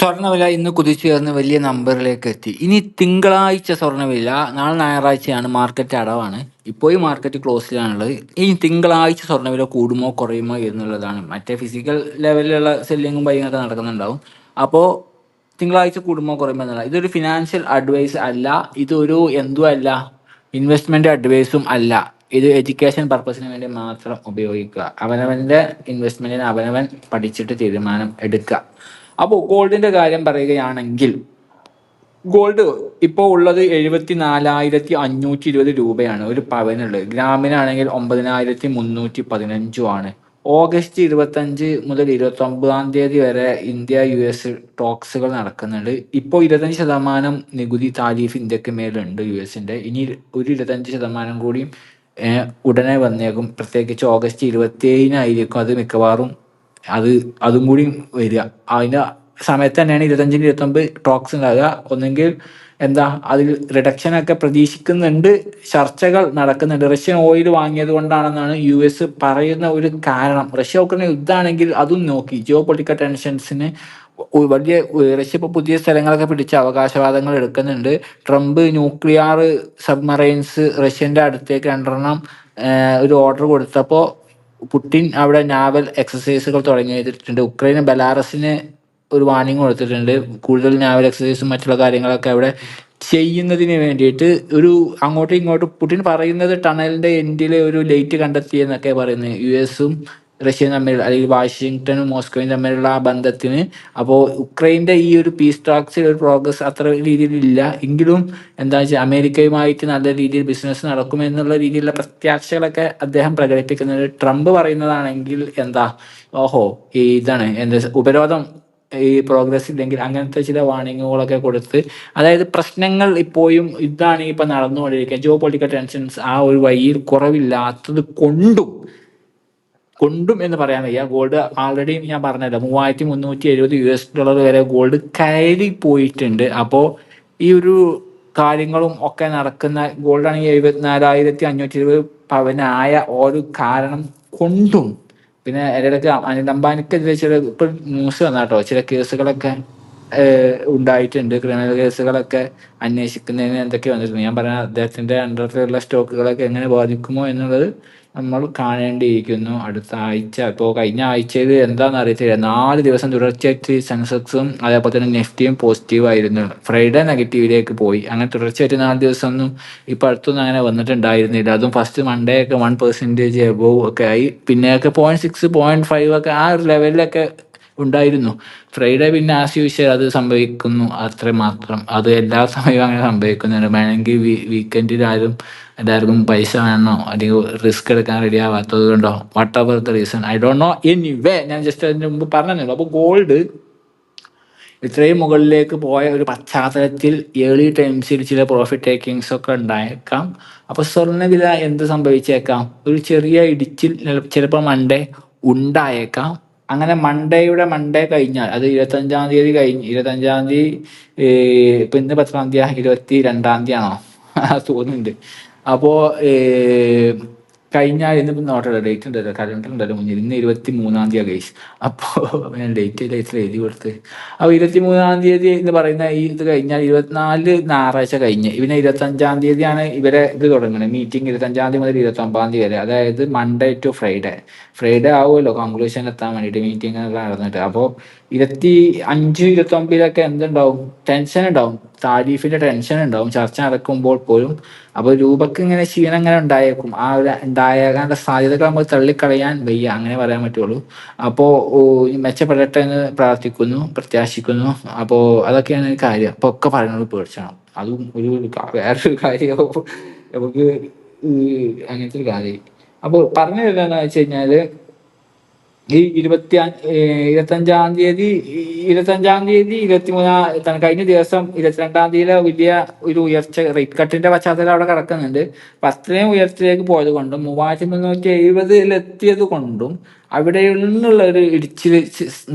സ്വർണവില ഇന്ന് കുതിച്ചുയർന്ന് വലിയ നമ്പറിലേക്ക് എത്തി. ഇനി തിങ്കളാഴ്ച സ്വർണവില നാളെ ഞായറാഴ്ചയാണ് മാർക്കറ്റ് അടവാണ്. ഇപ്പോൾ ഈ മാർക്കറ്റ് ക്ലോസിലാണുള്ളത് ഇനി തിങ്കളാഴ്ച സ്വർണവില കൂടുമോ കുറയുമോ എന്നുള്ളതാണ്. മറ്റേ ഫിസിക്കൽ ലെവലിലുള്ള സെല്ലിങ്ങും ഒക്കെ നടക്കുന്നുണ്ടാവും. അപ്പോൾ തിങ്കളാഴ്ച കൂടുമോ കുറയുമോ എന്നുള്ള ഇതൊരു ഫിനാൻഷ്യൽ അഡ്വൈസ് അല്ല. ഇതൊരു എന്തും അല്ല. ഇൻവെസ്റ്റ്മെന്റ് അഡ്വൈസും അല്ല. ഇത് എഡ്യൂക്കേഷൻ പർപ്പസിന് വേണ്ടി മാത്രം ഉപയോഗിക്കുക. അവനവന്റെ ഇൻവെസ്റ്റ്മെന്റിന് അവനവൻ പഠിച്ചിട്ട് തീരുമാനം എടുക്കുക. അപ്പോൾ ഗോൾഡിന്റെ കാര്യം പറയുകയാണെങ്കിൽ ഗോൾഡ് ഇപ്പോൾ ഉള്ളത് എഴുപത്തി നാലായിരത്തി അഞ്ഞൂറ്റി ഇരുപത് രൂപയാണ് ഒരു പവനുള്ളത്. ഗ്രാമിനാണെങ്കിൽ ഒമ്പതിനായിരത്തി മുന്നൂറ്റി പതിനഞ്ചു ആണ് ഓഗസ്റ്റ് ഇരുപത്തഞ്ച് മുതൽ ഇരുപത്തി ഒമ്പതാം തീയതി വരെ ഇന്ത്യ യു എസ് ടോക്സുകൾ നടക്കുന്നുണ്ട്. ഇപ്പോൾ ഇരുപത്തഞ്ച് ശതമാനം നികുതി താരിഫ് ഇന്ത്യയ്ക്ക് മേലുണ്ട് യു എസിന്റെ ഇനി ഒരു ഇരുപത്തഞ്ച് ശതമാനം കൂടിയും ഉടനെ വന്നേക്കും. പ്രത്യേകിച്ച് ഓഗസ്റ്റ് ഇരുപത്തി ഏഴിനായിരിക്കും അത് മിക്കവാറും അത് അതും കൂടി വരിക. അതിന്റെ സമയത്ത് തന്നെയാണ് ഇരുപത്തഞ്ചിന് ഇരുപത്തൊമ്പത് ടോക്സ് ഉണ്ടാകുക. ഒന്നെങ്കിൽ എന്താ അതിൽ റിഡക്ഷൻ ഒക്കെ പ്രതീക്ഷിക്കുന്നുണ്ട്. ചർച്ചകൾ നടക്കുന്നുണ്ട്. റഷ്യൻ ഓയിൽ വാങ്ങിയത് കൊണ്ടാണെന്നാണ് യു എസ് പറയുന്ന ഒരു കാരണം. റഷ്യ ഉക്രൈൻ യുദ്ധമാണെങ്കിൽ അതും നോക്കി. ജിയോ പൊളിറ്റിക്കൽ ടെൻഷൻസിന് വലിയ റഷ്യ ഇപ്പോൾ പുതിയ സ്ഥലങ്ങളൊക്കെ പിടിച്ച് അവകാശവാദങ്ങൾ എടുക്കുന്നുണ്ട്. ട്രംപ് ന്യൂക്ലിയർ സബ്മറൈൻസ് റഷ്യന്റെ അടുത്തേക്ക് രണ്ടെണ്ണം ഒരു ഓർഡർ കൊടുത്തപ്പോൾ പുടിൻ അവിടെ നാവൽ എക്സസൈസുകൾ തുടങ്ങി വെച്ചിട്ടുണ്ട് ഉക്രൈൻ ബലാറസിന് ഒരു വാർണിംഗ് കൊടുത്തിട്ടുണ്ട്. കൂടുതൽ നാവൽ എക്സസൈസും മറ്റുള്ള കാര്യങ്ങളൊക്കെ അവിടെ ചെയ്യുന്നതിന് വേണ്ടിയിട്ട് ഒരു അങ്ങോട്ടും ഇങ്ങോട്ടും പുടിൻ പറയുന്നത് ടണലിന്റെ എൻഡിൽ ഒരു ലൈറ്റ് കണ്ടെത്തി എന്നൊക്കെ പറയുന്നത് യു എസും റഷ്യയും തമ്മിൽ അല്ലെങ്കിൽ വാഷിങ്ടണും മോസ്കോയും തമ്മിലുള്ള ആ ബന്ധത്തിന്. അപ്പോൾ ഉക്രൈന്റെ ഈ ഒരു പീസ് ടോക്സിൽ ഒരു പ്രോഗ്രസ് അത്ര രീതിയിലില്ല എങ്കിലും എന്താ വെച്ചാൽ അമേരിക്കയുമായിട്ട് നല്ല രീതിയിൽ ബിസിനസ് നടക്കുമെന്നുള്ള രീതിയിലുള്ള പ്രത്യാശകളൊക്കെ അദ്ദേഹം പ്രകടിപ്പിക്കുന്നത് ട്രംപ് പറയുന്നതാണെങ്കിൽ എന്താ ഓഹോ ഈ ഇതാണ് എന്താ ഉപരോധം ഈ പ്രോഗ്രസ് ഇല്ലെങ്കിൽ അങ്ങനത്തെ ചില വാണിങ്ങുകളൊക്കെ കൊടുത്ത്. അതായത് പ്രശ്നങ്ങൾ ഇപ്പോഴും ഇതാണ് ഇപ്പം നടന്നുകൊണ്ടിരിക്കുക ജോ പൊളിറ്റിക്കൽ ടെൻഷൻസ് ആ ഒരു വഴിയിൽ കുറവില്ലാത്തത് കൊണ്ടും കൊണ്ടും എന്ന് പറയാൻ വയ്യ. ഗോൾഡ് ആൾറെഡി ഞാൻ പറഞ്ഞല്ലോ മൂവായിരത്തി മുന്നൂറ്റി എഴുപത് യു എസ് ഡോളർ വരെ ഗോൾഡ് കയറി പോയിട്ടുണ്ട്. അപ്പോൾ ഈ ഒരു കാര്യങ്ങളും ഒക്കെ നടക്കുന്ന ഗോൾഡ് ആണെങ്കിൽ എഴുപത്തിനാലായിരത്തി അഞ്ഞൂറ്റി ഇരുപത് പവനായ ഒരു കാരണം കൊണ്ടും. പിന്നെ ഇടയ്ക്ക് അനിൽ അംബാനിക്കെതിരെ ചില ഇപ്പൊ ന്യൂസ് വന്നാട്ടോ ചില കേസുകളൊക്കെ ഉണ്ടായിട്ടുണ്ട്. ക്രിമിനൽ കേസുകളൊക്കെ അന്വേഷിക്കുന്നതിന് എന്തൊക്കെ വന്നിട്ടുണ്ട്. ഞാൻ പറഞ്ഞ അദ്ദേഹത്തിന്റെ അണ്ടറിലുള്ള സ്റ്റോക്കുകളൊക്കെ എങ്ങനെ ബാധിക്കുമോ എന്നുള്ളത് നമ്മൾ കാണേണ്ടിയിരിക്കുന്നു. അടുത്ത ആഴ്ച ഇപ്പോൾ കഴിഞ്ഞ ആഴ്ചയിൽ എന്താണെന്ന് അറിയത്തില്ല. നാല് ദിവസം തുടർച്ചയായിട്ട് സെൻസെക്സും അതേപോലെ തന്നെ നെഫ്റ്റിയും പോസിറ്റീവ് ആയിരുന്നു. ഫ്രൈഡേ നെഗറ്റീവിലേക്ക് പോയി. അങ്ങനെ തുടർച്ചയായിട്ട് നാല് ദിവസം ഒന്നും ഇപ്പം അടുത്തൊന്നും അങ്ങനെ വന്നിട്ടുണ്ടായിരുന്നില്ല. അതും ഫസ്റ്റ് മൺഡേ ഒക്കെ വൺ പെർസെന്റേജ് എബോവ് ഒക്കെ ആയി. പിന്നെയൊക്കെ പോയിന്റ് സിക്സ് പോയിന്റ് ഫൈവ് ഒക്കെ ആ ഒരു ലെവലിലൊക്കെ ഉണ്ടായിരുന്നു. ഫ്രൈഡേ പിന്നെ ആസ് അത് സംഭവിക്കുന്നു അത്ര മാത്രം അത് എല്ലാ സമയവും അങ്ങനെ സംഭവിക്കുന്നുണ്ട്. വേണമെങ്കിൽ വീക്കെൻഡിൽ ആരും എല്ലാവർക്കും പൈസ വേണോ? അല്ലെങ്കിൽ റിസ്ക് എടുക്കാൻ റെഡി ആവാത്തത് കൊണ്ടോ? Whatever the reason I don't know anyway ഞാൻ ജസ്റ്റ് അതിന് മുമ്പ് പറഞ്ഞല്ലോ അപ്പോൾ ഗോൾഡ് ഇത്രയും മുകളിലേക്ക് പോയ ഒരു പശ്ചാത്തലത്തിൽ ഏർലി ടൈംസിൽ ചില പ്രോഫിറ്റ് ടേക്കിങ്സ് ഒക്കെ ഉണ്ടായേക്കാം. അപ്പോൾ സ്വർണവില എന്ത് സംഭവിച്ചേക്കാം? ഒരു ചെറിയ ഇടിച്ചിൽ ചിലപ്പോൾ മൺഡേ ഉണ്ടായേക്കാം. അങ്ങനെ മൺഡേയുടെ മൺഡേ കഴിഞ്ഞാൽ അത് ഇരുപത്തഞ്ചാം തീയതി കഴിഞ്ഞ് ഇരുപത്തഞ്ചാം തീയതി ഇപ്പൊ ഇന്ന് പത്താം തീയതി ഇരുപത്തി രണ്ടാം തീയതി ആണോ? തോന്നുന്നുണ്ട്. അപ്പോ ഏഹ്, കഴിഞ്ഞാൽ ഇന്നിപ്പോ നോട്ടല്ല ഡേറ്റ് ഉണ്ടല്ലോ കലണ്ടർ ഉണ്ടല്ലോ മുന്നിൽ. ഇന്ന് ഇരുപത്തി മൂന്നാം തീയതി ഗൈസ് അപ്പോൾ ഞാൻ ഡേറ്റ് ഡേറ്റിൽ എഴുതി കൊടുത്ത്. അപ്പോൾ ഇരുപത്തി മൂന്നാം തീയതി എന്ന് പറയുന്ന ഈ ഇത് കഴിഞ്ഞാൽ ഇരുപത്തിനാല് ഞായറാഴ്ച കഴിഞ്ഞ്. പിന്നെ ഇരുപത്തഞ്ചാം തീയതിയാണ് ഇവരെ ഇത് തുടങ്ങുന്നത് മീറ്റിംഗ് ഇരുപത്തഞ്ചാം തീയതി മുതൽ ഇരുപത്തി ഒമ്പതാം തീയതി വരെ. അതായത് മൺഡേ ടു ഫ്രൈഡേ ഫ്രൈഡേ ആവുമല്ലോ കൺക്ലൂഷൻ എത്താൻ വേണ്ടിയിട്ട് മീറ്റിംഗ് നടന്നിട്ട്. അപ്പോൾ ഇരുപത്തി അഞ്ച് ഇരുപത്തി ഒമ്പതിലൊക്കെ എന്തുണ്ടാവും? ടെൻഷൻ ഉണ്ടാവും. താരീഫിന്റെ ടെൻഷൻ ഉണ്ടാവും. ചർച്ച നടക്കുമ്പോൾ പോലും അപ്പോൾ രൂപക്ക് ഇങ്ങനെ ക്ഷീണം ഇങ്ങനെ ഉണ്ടായേക്കും. ആ ഒരു ഉണ്ടായേക്കാനുള്ള സാധ്യതകൾ നമ്മൾ തള്ളിക്കളയാൻ വയ്യ. അങ്ങനെ പറയാൻ പറ്റുള്ളൂ. അപ്പോൾ മെച്ചപ്പെടട്ടെ എന്ന് പ്രാർത്ഥിക്കുന്നു പ്രത്യാശിക്കുന്നു. അപ്പോൾ അതൊക്കെയാണ് കാര്യം. അപ്പോൾ ഒക്കെ പറയുന്നത് പേടിച്ചണം. അതും ഒരു വേറൊരു കാര്യമാവും നമുക്ക് അങ്ങനത്തെ ഒരു കാര്യം. അപ്പോൾ പറഞ്ഞു വരുന്നതെന്ന് വെച്ച് കഴിഞ്ഞാൽ ഈ ഇരുപത്തി ഇരുപത്തഞ്ചാം തീയതി ഇരുപത്തഞ്ചാം തീയതി ഇരുപത്തിമൂന്നാം കഴിഞ്ഞ ദിവസം ഇരുപത്തിരണ്ടാം തീയതിയിലെ വലിയ ഒരു ഉയർച്ച റേറ്റ് കട്ടിന്റെ പശ്ചാത്തലം അവിടെ കിടക്കുന്നുണ്ട്. അത്രയും ഉയർച്ചയിലേക്ക് പോയത് കൊണ്ടും മൂവായിരത്തി മുന്നൂറ്റി എഴുപതിലെത്തിയത് കൊണ്ടും അവിടെ നിന്നുള്ള ഒരു ഇടിച്ചിൽ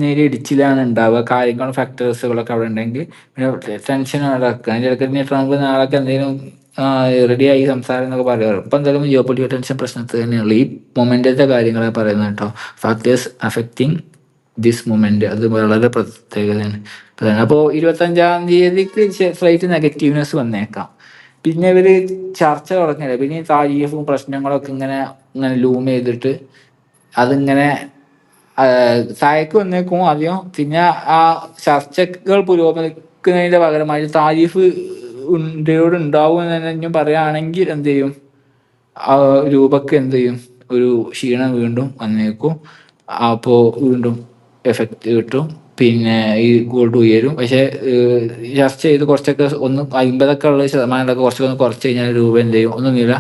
നേരിയ ഇടിച്ചിലാണ് ഉണ്ടാവുക. കാര്യങ്ങളും ഫാക്ടേഴ്സുകളൊക്കെ അവിടെ ഉണ്ടെങ്കിൽ പിന്നെ ടെൻഷൻ നടക്കുക. അതിന്റെ ഇടയ്ക്ക് നാളൊക്കെ എന്തെങ്കിലും റെഡിയായി സംസാരം എന്നൊക്കെ പറയാറ് ഇപ്പം എന്തായാലും ജിയോ പൊളിറ്റിക്കൽ ടെൻഷൻ പ്രശ്നത്തിൽ തന്നെയുള്ള ഈ മൊമെന്റത്തെ കാര്യങ്ങളെ പറയുന്നത് കേട്ടോ. ഫാക്ടേഴ്സ് അഫക്റ്റിംഗ് ദിസ് മൊമെന്റ് അത് വളരെ പ്രത്യേകതയാണ്. അപ്പോൾ ഇരുപത്തഞ്ചാം തീയതിക്ക് ഫ്ലൈറ്റ് നെഗറ്റീവ്നെസ് വന്നേക്കാം. പിന്നെ ഇവർ ചർച്ച തുടങ്ങില്ല പിന്നെ താരീഫും പ്രശ്നങ്ങളൊക്കെ ഇങ്ങനെ ഇങ്ങനെ ലൂം ചെയ്തിട്ട് അതിങ്ങനെ താഴേക്ക് വന്നേക്കും ആദ്യം? പിന്നെ ആ ചർച്ചകൾ പുരോഗമിക്കുന്നതിന്റെ പകരമായി താരീഫ് ഇന്ത്യയോട് ഉണ്ടാവും എന്ന് തന്നെ പറയുകയാണെങ്കിൽ എന്ത് ചെയ്യും? രൂപക്ക് എന്ത് ചെയ്യും? ഒരു ക്ഷീണം വീണ്ടും വന്നേക്കും. അപ്പോ വീണ്ടും എഫക്റ്റ് കിട്ടും. പിന്നെ ഈ ഗോൾഡ് ഉയരും. പക്ഷെ ചർച്ച ചെയ്ത് കുറച്ചൊക്കെ ഒന്ന് അമ്പതൊക്കെ ഉള്ള ശതമാനമൊക്കെ കുറച്ചൊക്കെ ഒന്ന് കുറച്ച് കഴിഞ്ഞാൽ രൂപ എന്ത് ചെയ്യും? ഒന്ന് നില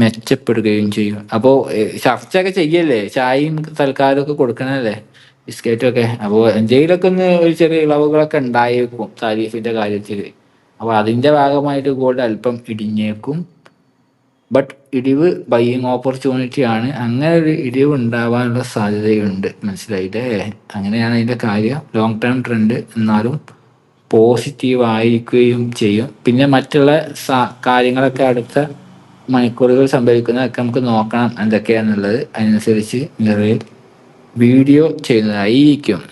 മെച്ചപ്പെടുകയും ചെയ്യും. അപ്പോൾ ചർച്ചയൊക്കെ ചെയ്യല്ലേ? ചായയും തൽക്കാലം ഒക്കെ കൊടുക്കണല്ലേ? ബിസ്ക്കറ്റും ഒക്കെ അപ്പോൾ എന്തെങ്കിലുമൊക്കെ ഒന്ന് ഒരു ചെറിയ ഇളവുകളൊക്കെ ഉണ്ടായേക്കും താരീഫിന്റെ കാര്യത്തിൽ അപ്പോൾ അതിന്റെ ഭാഗമായിട്ട് ഗോൾഡ് അല്പം ഇടിഞ്ഞേക്കും. ബട്ട് ഇടിവ് ബൈയിങ് ഓപ്പർച്യൂണിറ്റി ആണ്. അങ്ങനെ ഒരു ഇടിവ് ഉണ്ടാവാനുള്ള സാധ്യതയുണ്ട്. മനസ്സിലായില്ലേ? അങ്ങനെയാണ് അതിന്റെ കാര്യം. ലോങ് ടേം ട്രെൻഡ് എന്നാലും പോസിറ്റീവ് ആയിരിക്കുകയും ചെയ്യും. പിന്നെ മറ്റുള്ള കാര്യങ്ങളൊക്കെ അടുത്ത മണിക്കൂറുകൾ സംഭവിക്കുന്നതൊക്കെ നമുക്ക് നോക്കണം എന്തൊക്കെയാണെന്നുള്ളത് അതിനനുസരിച്ച് നിറയിൽ വീഡിയോ ചെയ്യുന്നതായിരിക്കും.